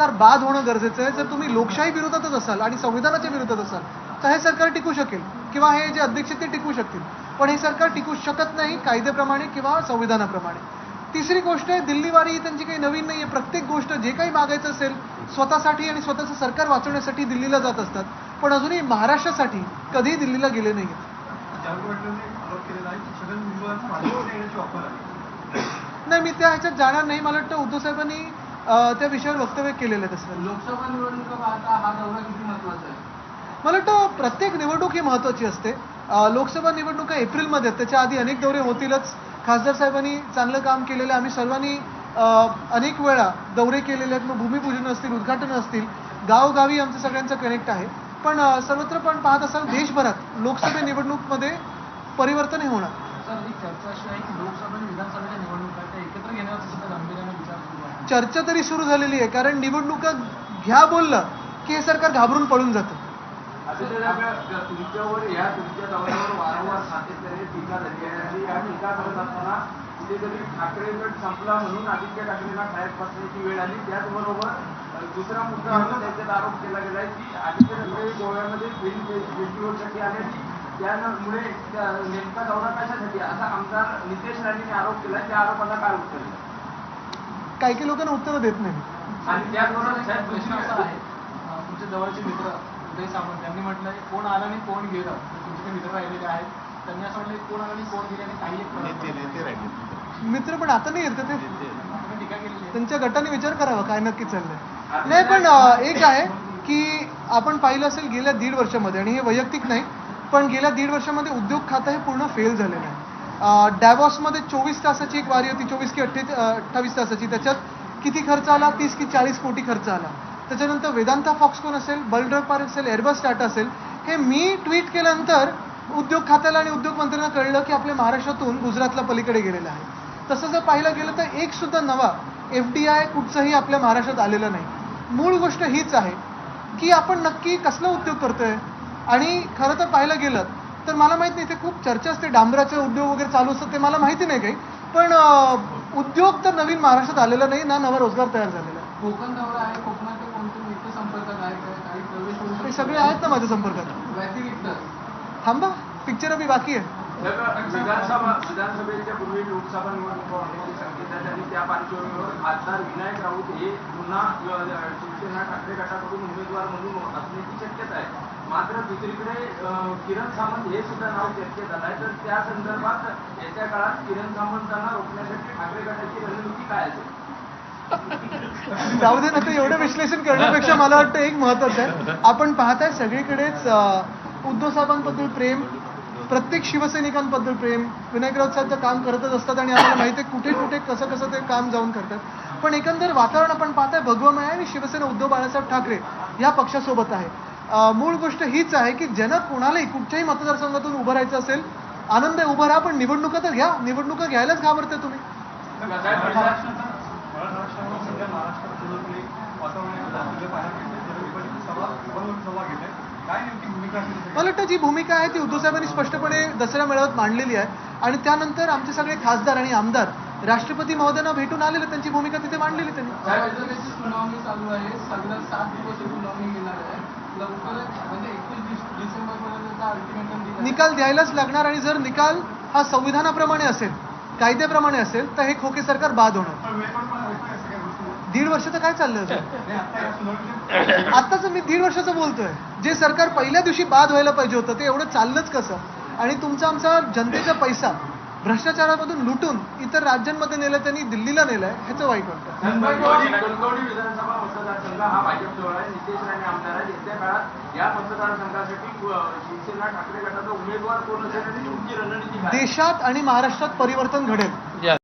सरकार बाद होणं गरजेचं आहे. जर तुम्ही लोकशाही विरोधातच असाल आणि संविधानाच्या विरोधात असाल तर हे सरकार टिकू शकेल किंवा हे जे अध्यक्ष ते टिकू शकतील. पण हे सरकार टिकू शकत नाही कायद्याप्रमाणे किंवा संविधानाप्रमाणे. तिसरी गोष्ट आहे दिल्लीवारी ही त्यांची काही नवीन नाही आहे प्रत्येक गोष्ट जे काही मागायचं असेल स्वतःसाठी आणि स्वतःचं सरकार वाचवण्यासाठी दिल्लीला जात असतात. पण अजूनही महाराष्ट्रासाठी कधीही दिल्लीला गेले नाही नाही मी त्या ह्याच्यात जाणार नाही. मला वाटतं उद्धव साहेबांनी त्या विषयावर वक्तव्य केलेलं आहे तसं. लोकसभा निवडणुका पाहता हा दौरा किती महत्त्वाचा आहे? मला वाटतं प्रत्येक निवडणूक ही महत्त्वाची असते. लोकसभा निवडणुका एप्रिलमध्ये आहेत. त्याच्या आधी अनेक दौरे होतीलच. खासदार साहेबांनी चांगलं काम केलेलं आहे. आम्ही सर्वांनी अनेक वेळा दौरे केलेले आहेत. मग भूमिपूजन असतील उद्घाटन असतील. गावोगावी आमचं सगळ्यांचं कनेक्ट आहे. पण सर्वत्र पण पाहत असाल देशभरात लोकसभा निवडणूकमध्ये परिवर्तन हे होणार. सर चर्चा अशी आहे की लोकसभा आणि विधानसभेच्या निवडणुका एकत्र घेण्याचा सुद्धा गांभीर्याने विचार सुरू आहे चर्चा तरी सुरू झालेली आहे कारण निवडणुका घ्या बोललं की हे सरकार घाबरून पळून जातं. वारंवार आणि या टीका करत असताना संपला म्हणून आदित्य ठाकरेंना वेळ आली. दुसरा मुद्दा त्याच्यात आरोप केला गेलाय की आदित्य ठाकरे गोव्यामध्ये फिल्म फेस्टिवलसाठी आले आणि त्यामुळे नेमका दौरा कशासाठी असा आमदार नितेश राणेंनी आरोप केला त्या आरोपाला काय उत्तर आहे? काही काही लोकांना उत्तरं देत नाही. आणि त्याचबरोबर साहेब प्रश्न असा आहे अं, तुमचे जवळचे मित्र उदय सामंत यांनी म्हटलंय कोण आलं आणि कोण गेलं? तुमचे मित्र राहिलेले आहेत. त्यांनी असं म्हटलं कोण आलं आणि कोण गेले आणि काही एक फरक पडला. मित्र पण आता नाही येत ते? त्यांच्या गटाने विचार करावा काय नक्की चाललंय. नाही पण एक आहे की आपण पाहिलं असेल गेल्या दीड वर्षामध्ये आणि हे वैयक्तिक नाही पण गेल्या दीड वर्षामध्ये उद्योग खातं हे पूर्ण फेल झालेलं आहे. डॅवॉसमध्ये चोवीस तासाची एक वारी होती चोवीस की अठ्ठे अठ्ठावीस तासाची. त्याच्यात किती खर्च आला? तीस की चाळीस कोटी खर्च आला. त्याच्यानंतर वेदांता फॉक्सकॉन असेल? बल्डर पार्क असेल एअरबस टाटा असेल. हे मी ट्विट केल्यानंतर उद्योग खात्याला आणि उद्योग मंत्र्यांना कळलं की आपल्या महाराष्ट्रातून गुजरातला पलीकडे गेलेलं आहे. तसं जर पाहिलं गेलं तर एक सुद्धा नवा एफ डी आय कुठचंही आपल्या महाराष्ट्रात आलेलं नाही. मूळ गोष्ट हीच आहे की आपण नक्की कसला उद्योग करतोय? आणि खरं तर पाहायला गेलं तर मला माहीत नाही ते खूप चर्चा असते डांबराचे उद्योग वगैरे चालू असतात ते मला माहिती नाही काही. पण उद्योग तर नवीन महाराष्ट्रात आलेला नाही ना नवा रोजगार तयार झालेला. आहे कोकण दौरा आहे कोकणातील कोणते मित्र संपर्कात आहे? काही? सगळे आहेत ना माझ्या संपर्कात. थांबा पिक्चर अभि बाकी आहे. विधानसभा विधानसभेच्या पूर्वी लोकसभा निवडणूक होण्याची आणि त्या पार्श्वभूमीवर खासदार विनायक राऊत हे पुन्हा शिवसेना ठाकरे गटाकडून उमेदवार म्हणून असण्याची शक्यता आहे. मात्र दुसरीकडे किरण सामंत हे सुद्धा नाव चर्चेत आलं आहे. तर त्या संदर्भात येत्या काळात किरण सामंतांना रोखण्यासाठी ठाकरे गटाची रणनीती काय असेल? जाऊ दे ना ते एवढं विश्लेषण करण्यापेक्षा मला वाटतं एक महत्वाचं आहे. आपण पाहताय सगळीकडेच उद्धव साहेबांबद्दल प्रेम प्रत्येक शिवसैनिकांबद्दल प्रेम विनायकराव साहेब तर काम करतच असतात आणि आम्हाला माहिती आहे कुठे कुठे कसं कसं ते काम जाऊन करतात. पण एकंदर वातावरण आपण पाहताय भगवमय आहे आणि शिवसेना उद्धव बाळासाहेब ठाकरे या पक्षासोबत आहे. मूळ गोष्ट हीच आहे की ज्यांना कोणालाही कुठच्याही मतदारसंघातून उभं राहायचं असेल आनंद आहे उभं राहा पण निवडणुका तर घ्या. निवडणुका घ्यायलाच घाबरते तुम्ही. मला वाटतं जी भूमिका आहे ती उद्धव साहेबांनी स्पष्ट दसरा मेळाव्यात मांडलेली आहे. आणि त्यानंतर आमचे सगळे खासदार आणि आमदार राष्ट्रपती महोदयांना भेटून आलेले त्यांची भूमिका तिथे मांडलेली त्यांनी. राज्याची सुनावणी चालू आहे? सगळं सात दिवस सुनावणी घेणार आहे. लवकरच म्हणजे निकाल द्यायलाच लागणार आणि जर निकाल हा संविधानाप्रमाणे असेल कायद्याप्रमाणे असेल तर हे खोके सरकार बाद होणार. दीड वर्ष तर काय चाललं असेल नाही आता या सुनावणीच्या आत्ताच मी दीड वर्षाचं बोलतोय. जे सरकार पहिल्या दिवशी बाद व्हायला पाहिजे होतं ते एवढं चाललंच कसं? आणि तुमचा आमचा जनतेचा पैसा भ्रष्टाचारामधून लुटून इतर राज्यांमध्ये नेलं त्यांनी दिल्लीला नेलंय ह्याचं वाईट वाटतं. हा देशात आणि महाराष्ट्रात परिवर्तन घडेल.